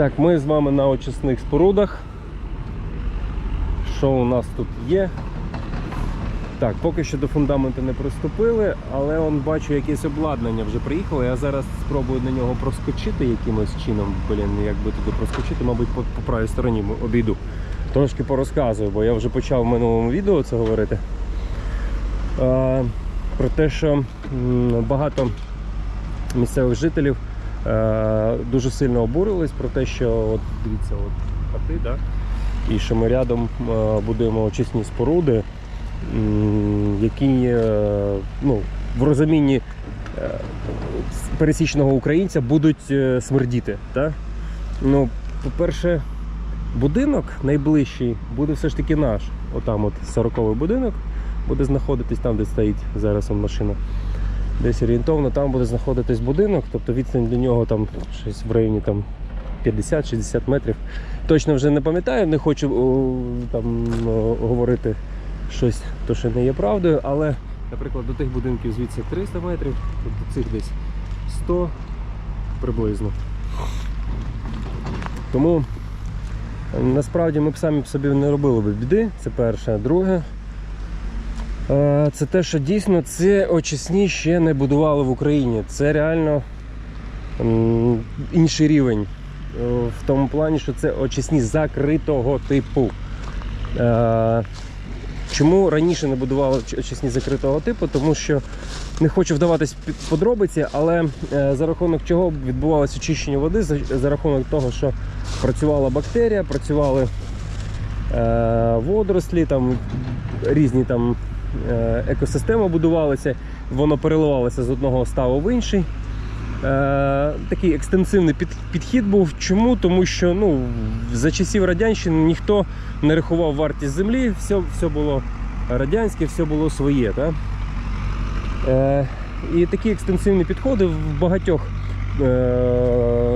Так, ми з вами на очисних спорудах. Що у нас тут є? Так, поки що до фундаменту не приступили, але он бачу якесь обладнання вже приїхало. Я зараз спробую на нього проскочити якимось чином. Блін, як би туди проскочити, мабуть, по, по правій стороні обійду. Трошки порозказую, бо я вже почав в минулому відео це говорити. Про те, що багато місцевих жителів дуже сильно обурились про те, що от дивіться, от хати, да? і що ми рядом е, будуємо очисні споруди, які е, ну, в розумінні е, пересічного українця будуть е, смердіти. Да? Ну, по-перше, будинок найближчий буде все ж таки наш. Отам от 40-й будинок буде знаходитись там, де стоїть зараз машина. Десь орієнтовно там буде знаходитись будинок, тобто відстань до нього там щось в районі там 50-60 метрів. Точно вже не пам'ятаю, не хочу там говорити щось, то що не є правдою, але, наприклад, до тих будинків звідси 300 метрів, до цих десь 100 приблизно. Тому е, насправді ми б самі б собі не робили б біди, це перше. Друге, е, це те, що дійсно це очисні ще не будували в Україні. Це реально інший рівень. Е, В тому плані, що це очисні закритого типу. Е, Чому раніше не будували очисні закритого типу? Тому що не хочу вдаватись під подробиці, але е, за рахунок чого відбувалося очищення води, за, рахунок того, що працювала бактерія, працювали е, водорослі, там різні там е, екосистеми будувалися, воно переливалося з одного ставу в інший. Е, такий екстенсивний підхід був. Чому? Тому що ну, за часів радянщини ніхто не рахував вартість землі, все, все було радянське, все було своє. Так? Е, і такі екстенсивні підходи в багатьох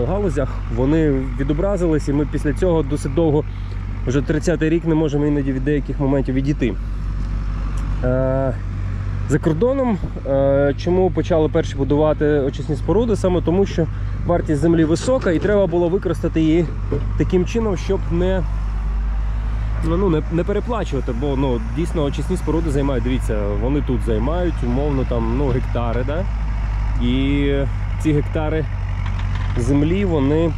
галузях вони відобразились, і ми після цього досить довго, вже 30-й рік, не можемо іноді від деяких моментів відійти. Е, за кордоном, е, чому почали перші будувати очисні споруди? Саме тому, що вартість землі висока і треба було використати її таким чином, щоб не, ну, не, не переплачувати. Бо ну, дійсно очисні споруди займають, дивіться, вони тут займають умовно там, ну, гектари. Да? І ці гектари землі вони е,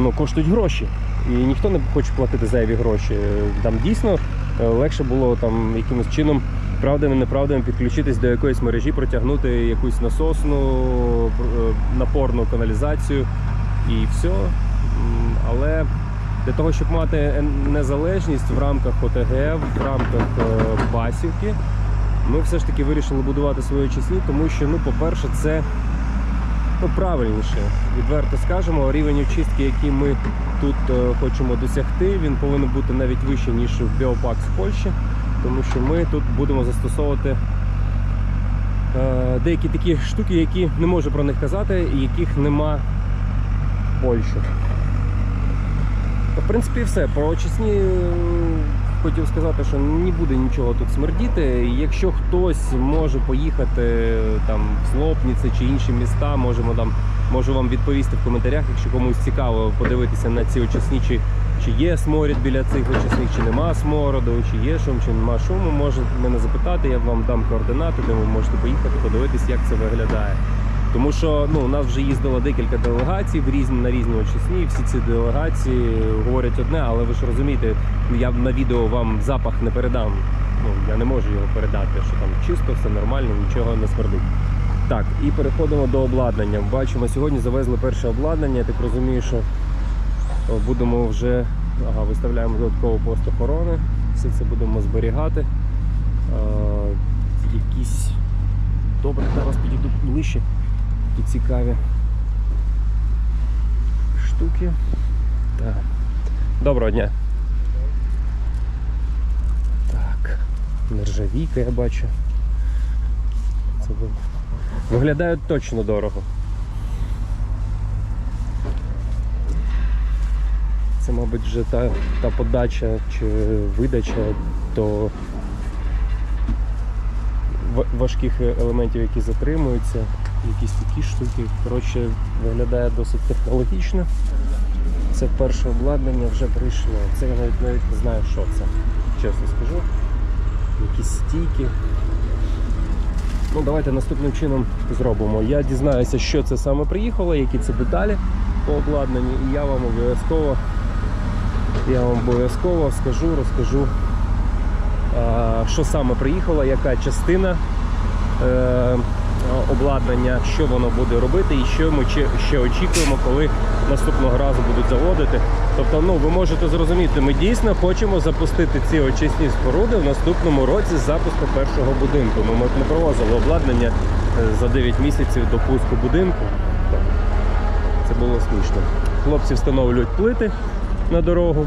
ну, коштують гроші. І ніхто не хоче платити зайві гроші. Там дійсно легше було там якимось чином правдами, неправдами підключитись до якоїсь мережі, протягнути якусь насосну е, напорну каналізацію і все. Але для того, щоб мати незалежність в рамках ОТГ, в рамках е, Басівки, ми все ж таки вирішили будувати свої очисні, тому що, ну, по-перше, це ну, правильніше. Відверто скажемо, рівень очистки, який ми тут е, хочемо досягти, він повинен бути навіть вищий, ніж в Біопакс в Польщі, тому що ми тут будемо застосовувати е, деякі такі штуки, які не можу про них казати, і яких нема в Польщі. В принципі, все. Про очисні е, хотів сказати, що не буде нічого тут смердіти. Якщо хтось може поїхати там в Слопниці чи інші міста, можемо там можу вам відповісти в коментарях, якщо комусь цікаво подивитися на ці очисні, чи, чи є сморід біля цих очисних, чи нема смороду, чи є шум, чи нема шуму. Можете мене запитати, я вам дам координати, де ви можете поїхати, подивитись, як це виглядає. Тому що ну, у нас вже їздило декілька делегацій в різні, на різні очисні. Всі ці делегації говорять одне, але ви ж розумієте, я на відео вам запах не передам. Ну, я не можу його передати, що там чисто, все нормально, нічого не смердить. Так, і переходимо до обладнання. Бачимо, сьогодні завезли перше обладнання. Я так розумію, що будемо вже ага, виставляємо додатково пост охорони. Все це будемо зберігати. Е, якісь добре, зараз підійду ближче. Такі цікаві штуки. Так. Доброго дня. Так. Нержавійка я бачу. Це ви- виглядають точно дорого. Це, мабуть, вже та, та подача чи видача до важких елементів, які затримуються. Якісь такі штуки. Коротше, виглядає досить технологічно. Це перше обладнання вже прийшло. Це я навіть навіть не знаю, що це. Чесно скажу. Якісь стійки. Ну, давайте наступним чином зробимо. Я дізнаюся, що це саме приїхало, які це деталі по обладнанню, і я вам обов'язково я вам обов'язково скажу, розкажу, що саме приїхало, яка частина е, обладнання, що воно буде робити і що ми ще- очікуємо, коли наступного разу будуть заводити. Тобто, ну ви можете зрозуміти, ми дійсно хочемо запустити ці очисні споруди в наступному році з запуску першого будинку. Ну, ми не провозили обладнання е, за 9 місяців до пуску будинку. Це було смішно. Хлопці встановлюють плити на дорогу,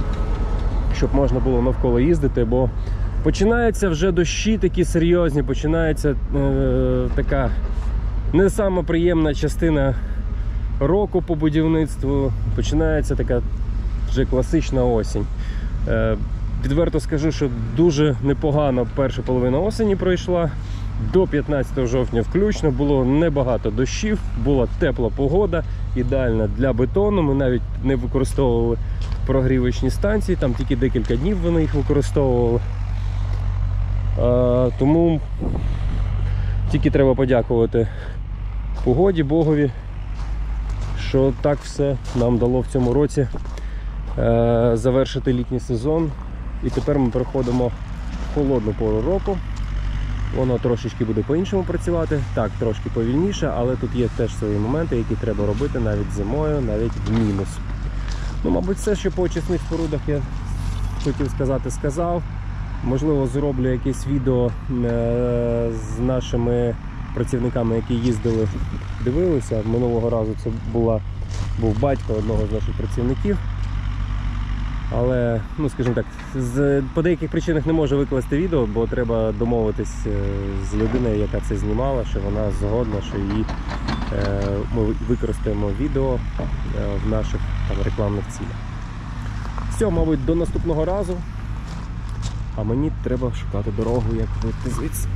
щоб можна було навколо їздити, бо починаються вже дощі такі серйозні, починається е, така не сама приємна частина року по будівництву. Починається така вже класична осінь. Е, відверто скажу, що дуже непогано перша половина осені пройшла. До 15 жовтня включно було небагато дощів, була тепла погода, ідеальна для бетону. Ми навіть не використовували прогрівочні станції, там тільки декілька днів вони їх використовували. А, тому тільки треба подякувати погоді, Богові, що так все нам дало в цьому році е, завершити літній сезон. І тепер ми переходимо в холодну пору року. Воно трошечки буде по-іншому працювати, так, трошки повільніше, але тут є теж свої моменти, які треба робити навіть зимою, навіть в мінус. Ну, мабуть, все, що по очисних спорудах я хотів сказати, сказав. Можливо, зроблю якесь відео е, з нашими працівниками, які їздили, дивилися. Минулого разу це була, був батько одного з наших працівників. Але, ну скажімо так, з, по деяких причинах не можу викласти відео, бо треба домовитись е, з людиною, яка це знімала, що вона згодна, що її е, ми використаємо відео е, в наших там, рекламних цілях. Все, мабуть, до наступного разу. А мені треба шукати дорогу, як вийти звідси.